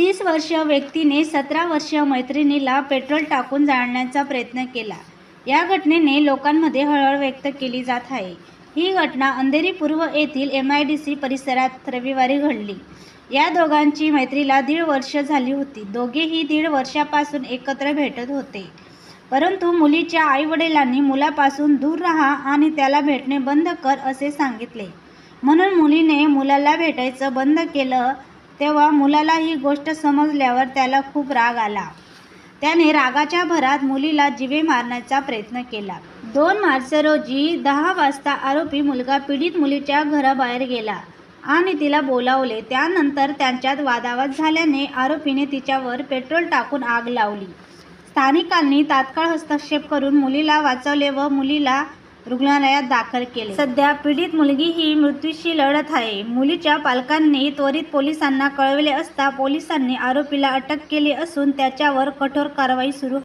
तीस वर्ष व्यक्तीने सतरा वर्षीय मैत्रिणीला पेट्रोल टाकून जाळण्याचा प्रयत्न केला. या घटनेने लोकांमध्ये हळहळ व्यक्त केली जात आहे. ही घटना अंधेरी पूर्व येथील एम आय डी सी परिसरात रविवारी घडली. या दोघांची मैत्रीला दीड वर्ष झाली होती. दोघेही दीड वर्षापासून एकत्र भेटत होते. परंतु मुलीच्या आईवडिलांनी मुलापासून दूर राहा आणि त्याला भेटणे बंद कर असे सांगितले. म्हणून मुलीने मुलाला भेटायचं बंद केलं तेव्हा मुलाला ही गोष्ट समजल्यावर त्याला खूप राग आला. त्याने रागाच्या भरात मुलीला जिवे मारण्याचा प्रयत्न केला. दोन मार्च रोजी दहा वाजता आरोपी मुलगा पीडित मुलीच्या घराबाहेर गेला आणि तिला बोलावले. त्यानंतर त्यांच्यात वादावाद झाल्याने आरोपीने तिच्यावर पेट्रोल टाकून आग लावली. स्थानिकांनी तात्काळ हस्तक्षेप करून मुलीला वाचवले व मुलीला रुग्णालयात दाखल केले. सध्या पीडित मुलगी ही मृत्यूशी लढत आहे. मुलीच्या पालकांनी त्वरित पोलिसांना कळवले असता पोलिसांनी आरोपीला अटक केली असून त्याच्यावर कठोर कारवाई सुरू